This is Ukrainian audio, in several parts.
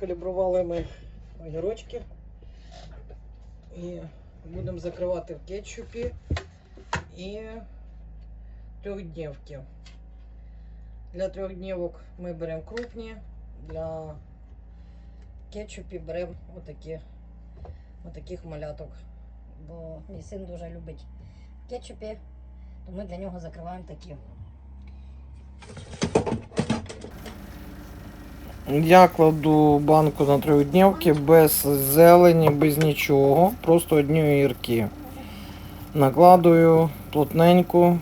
Відкалібрували ми огірочки. І будемо закривати в кетчупі і трьохдневки. Для трьохдневок ми беремо крупні, для кетчупі беремо отакі, отаких маляток. бо мій син дуже любить кетчупі, то ми для нього закриваємо такі. Я кладу банку на трьохдневки без зелені, без нічого, просто одні огірки. Накладую плотненько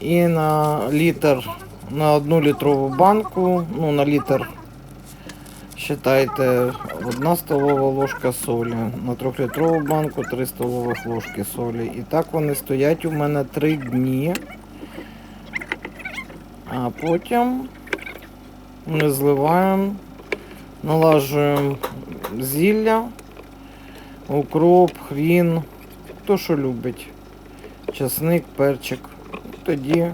і на літр, на одну літрову банку, ну на літр, вважайте, одна столова ложка солі. На трьохлітрову банку 3 столових ложки солі. І так вони стоять у мене 3 дні. А потім ми зливаємо, налажуємо зілля, укроп, хрін, хто що любить. Часник, перчик. Тоді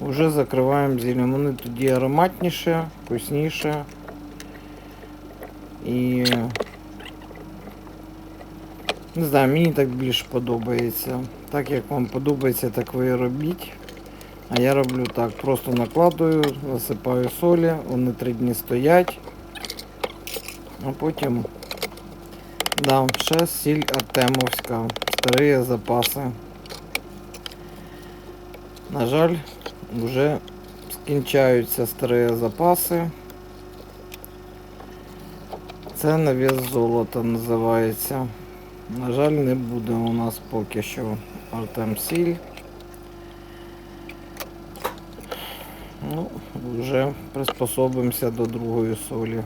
вже закриваємо зіллям. Вони тоді ароматніше, вкусніше. І не знаю, мені так більше подобається. Так як вам подобається, так ви і робіть. А я роблю так, просто накладую, засипаю солі, вони три дні стоять. А потім дам ще сіль Артемовська, старі запаси. На жаль, вже скінчаються старі запаси. Це на вес золота називається. На жаль, не буде у нас поки що Артем Сіль. Ну, вже приспособимося до другої солі.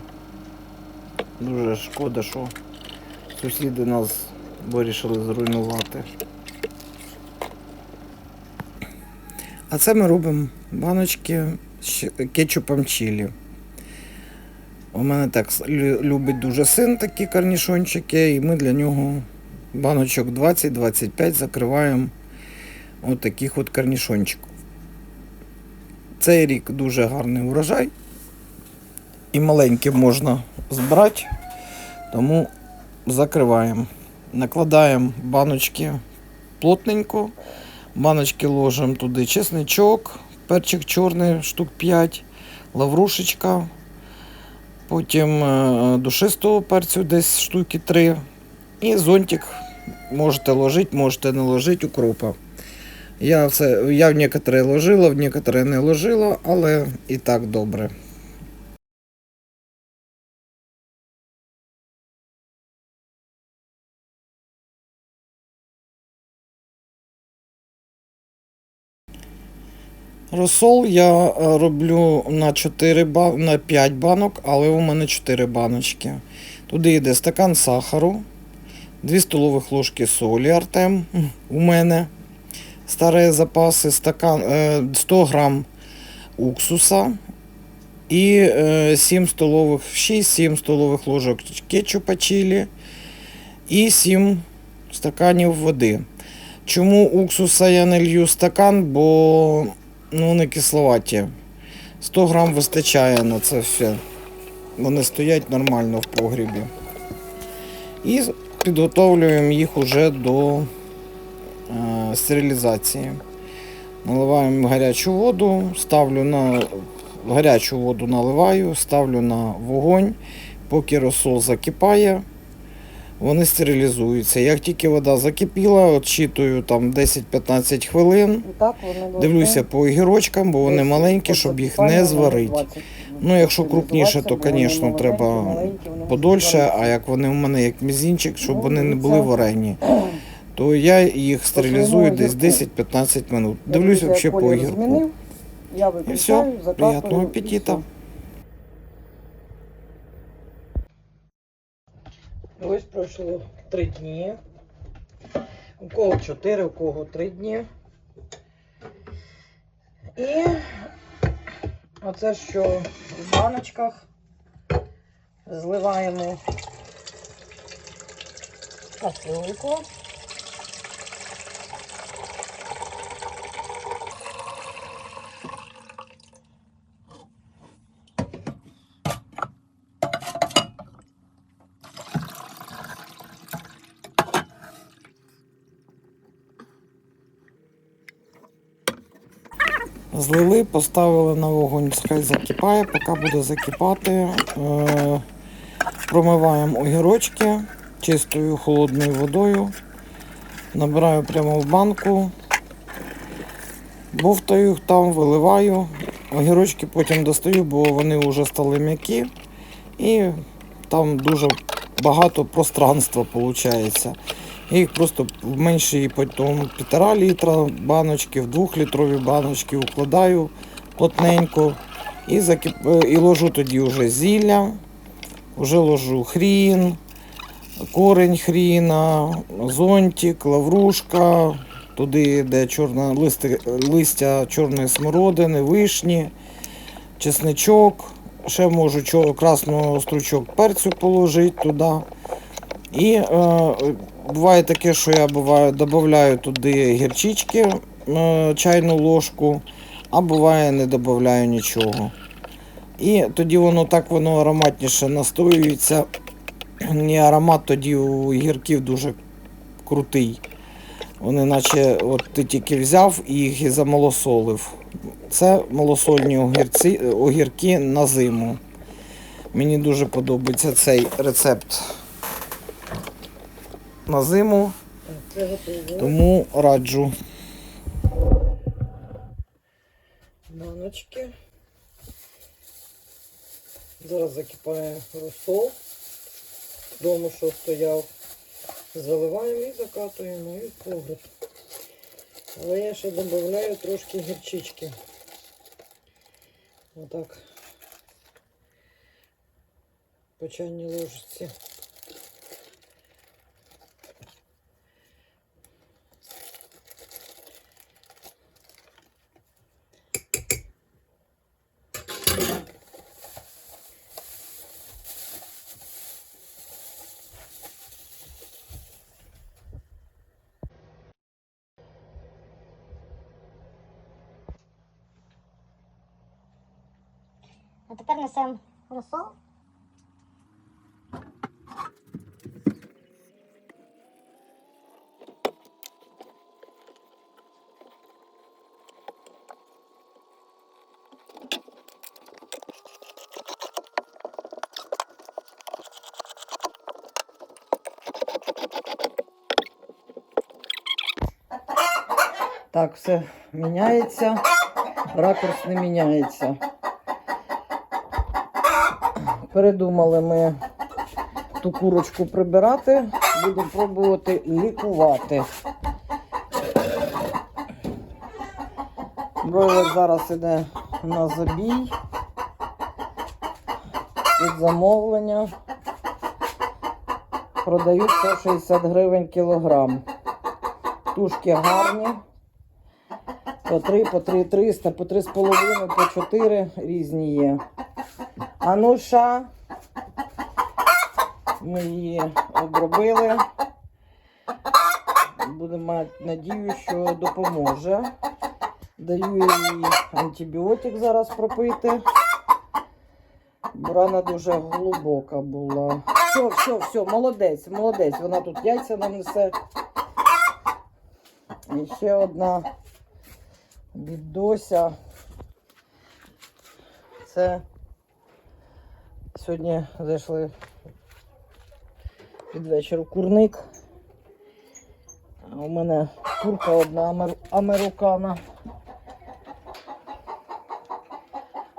Дуже шкода, що сусіди нас вирішили зруйнувати. А це ми робимо баночки з кетчупом чилі. У мене так любить дуже син такі корнішончики, і ми для нього баночок 20-25 закриваємо от таких от корнішончиків. Цей рік дуже гарний урожай. І маленький можна збирати, тому закриваємо. Накладаємо баночки плотненько. Баночки ложимо туди чесничок, перчик чорний штук 5, лаврушечка. Потім е, душистого перцю десь штуки 3. І зонтик можете ложити, можете не ложити укропа. Я все, я в некоторые ложила, в некоторые не ложила, але і так добре. Розсол я е, роблю на 4 на 5 банок, але у мене 4 баночки. Туди йде стакан сахару, 2 столових ложки солі Артем у мене старі запаси, стакан, е, 100 грам уксуса і е, 7 столових, 6-7 столових ложок кетчупа чилі і 7 стаканів води. Чому уксуса я не лью стакан, бо ну, вони кисловаті. 100 грам вистачає на це все. Вони стоять нормально в погрібі. І підготовлюємо їх уже до е, стерилізації. Наливаємо гарячу воду, ставлю на гарячу воду наливаю, ставлю на вогонь, поки розсол закипає, вони стерилізуються. Як тільки вода закипіла, отчитую там 10-15 хвилин. Дивлюся по огірочкам, бо вони маленькі, щоб їх не зварити. Ну, якщо крупніше, то, звісно, треба подольше, а як вони у мене як мізінчик, щоб вони не були варені, то я їх стерилізую десь 10-15 минут. Дивлюсь взагалі по огірку. І все, приятного апетита. Ось пройшло три дні. У кого 4, у кого 3 дні. І оце що в баночках зливаємо кастрюльку. Злили, поставили на вогонь, хай закипає, поки буде закипати. Е, промиваємо огірочки чистою холодною водою. Набираю прямо в банку, бовтаю там, виливаю. Огірочки потім достаю, бо вони вже стали м'які. І там дуже багато пространства виходить. Їх просто в менші потім півтора літра баночки, в двохлітрові баночки укладаю плотненько і, закип... і ложу тоді вже зілля, вже ложу хрін, корень хріна, зонтик, лаврушка, туди, де чорна листи... листя чорної смородини, вишні, чесничок. Ще можу чо- красного стручок перцю положити туди. І е, буває таке, що я буває додаю туди гірчички, е, чайну ложку, а буває не додаю нічого. І тоді воно так воно ароматніше настоюється. І аромат тоді у гірків дуже крутий. Вони наче от ти тільки взяв і їх і замалосолив. Це малосольні огірці, огірки на зиму. Мені дуже подобається цей рецепт на зиму, тому раджу. Баночки. Зараз закипає розсол. Дому, що стояв. Заливаємо і закатуємо і в погреб. Але я ще додаю трошки гірчички. Отак. По чайній ложці. А тепер несемо розсол. Так, все міняється, ракурс не міняється. Передумали ми ту курочку прибирати, будемо пробувати лікувати. Бройлер зараз іде на забій. Від замовлення. Продають 160 гривень кілограм. Тушки гарні. По 3, по 3 300, по 3,5, по 4 різні є. Ануша. Ми її обробили. Будемо мати надію, що допоможе. Даю їй антибіотик зараз пропити. Рана дуже глибока була. Все, все, все, молодець, молодець. Вона тут яйця нам несе. І ще одна бідося. Це сьогодні зайшли під вечір у курник. У мене курка одна амер... американа.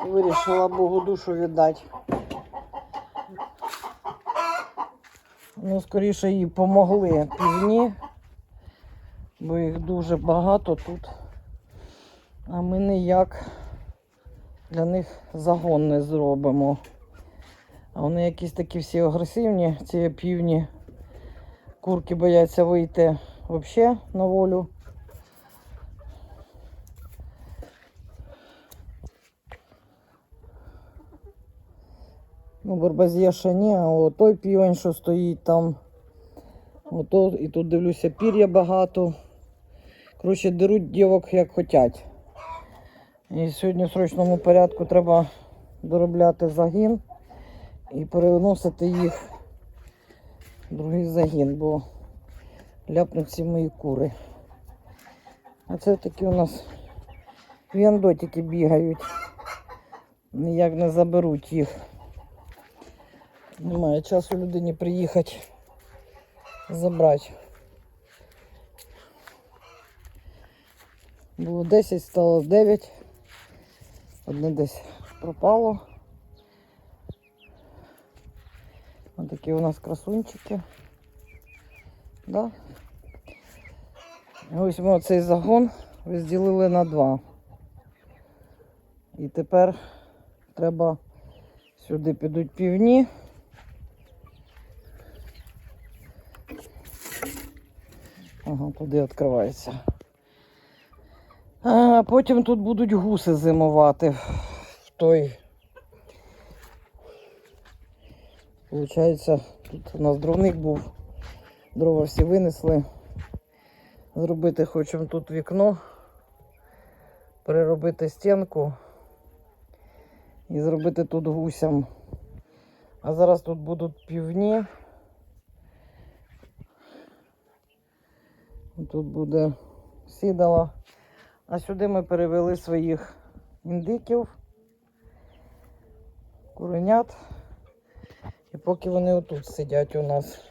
Вирішила Богу душу віддати. Ну, скоріше їй помогли півні, бо їх дуже багато тут. А ми ніяк для них загон не зробимо. А вони якісь такі всі агресивні, ці півні. Курки бояться вийти взагалі на волю. Ну, Барбазє ще ні, а от той півень, що стоїть там. Ото, і тут дивлюся, пір'я багато. Коротше, деруть дівок як хотять. І сьогодні в срочному порядку треба доробляти загін і переносити їх в другий загін, бо ляпнуть всі мої кури. А це такі у нас Квіандотики бігають. Ніяк не заберуть їх. Немає часу людині приїхати забрати. Було 10, стало 9. Одне десь пропало. Ось такі у нас красунчики. Да? Ось ми цей загон розділили на два. І тепер треба сюди підуть півні. Ага, туди відкривається. А потім тут будуть гуси зимувати в той. Получається, тут у нас дровник був. Дрова всі винесли. Зробити хочемо тут вікно, переробити стінку і зробити тут гусям. А зараз тут будуть півні. Тут буде сідала. А сюди ми перевели своїх індиків, куренят. І поки вони отут сидять у нас.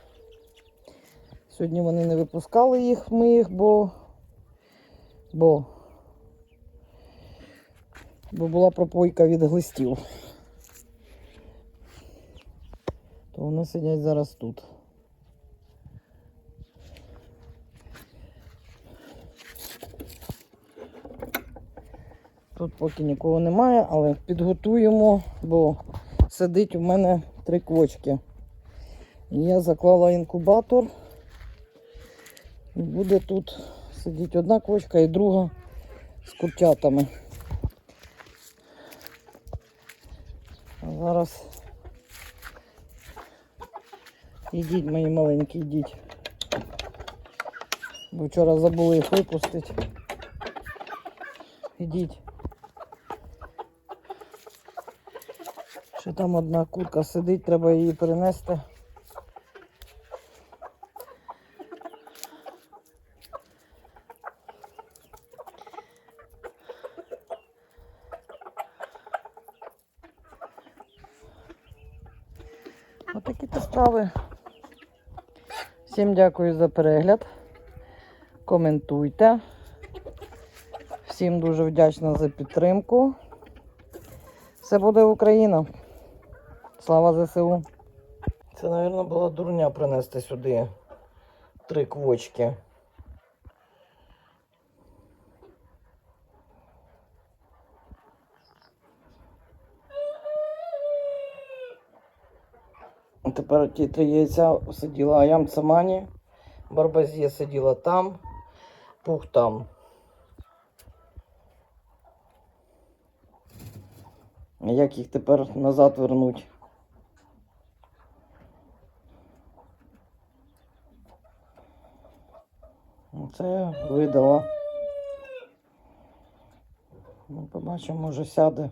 Сьогодні вони не випускали їх, ми їх, бо, бо, бо була пропойка від глистів. То вони сидять зараз тут. Тут поки нікого немає, але підготуємо, бо сидить у мене три квочки. Я заклала інкубатор. Буде тут сидіти одна квочка і друга з курчатами. А зараз ідіть, мої маленькі, ідіть. Бо вчора забули їх випустити. Ідіть. Там одна курка сидить, треба її перенести. Отакі то справи. Всім дякую за перегляд. Коментуйте. Всім дуже вдячна за підтримку. Все буде Україна. Слава ЗСУ. Це, мабуть, була дурня принести сюди три квочки. Тепер ті три яйця сиділа Аям Цамані, Барбазія сиділа там, пух там. Як їх тепер назад вернуть? Це видала. Ми побачимо, може сяде.